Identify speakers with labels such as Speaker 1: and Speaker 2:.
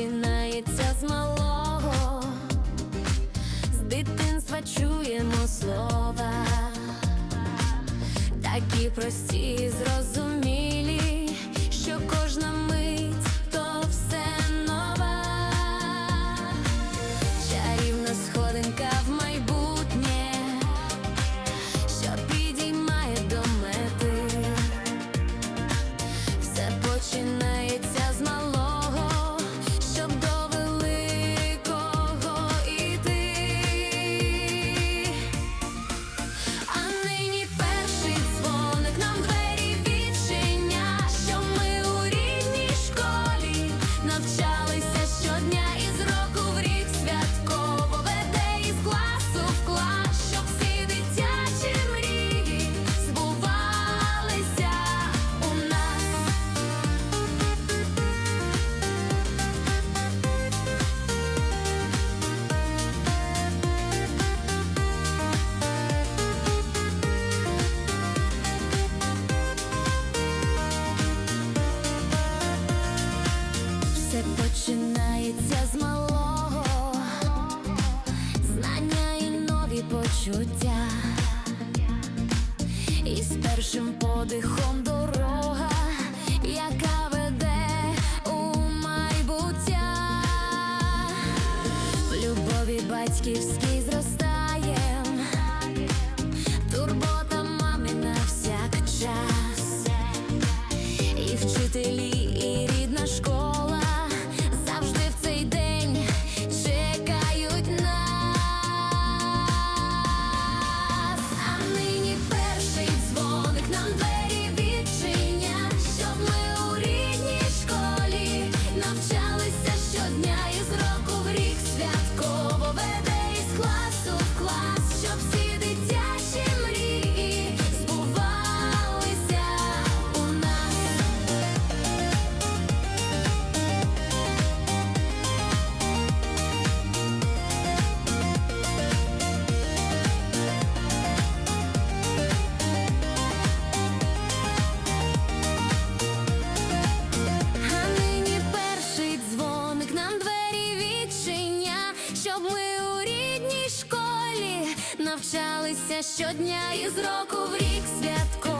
Speaker 1: починається з малого, з дитинства чуємо слова, такі прості, зрозумілі. починається з малого, знання і нові почуття, і з першим подихом дорога. навчалися щодня і з року в рік святко.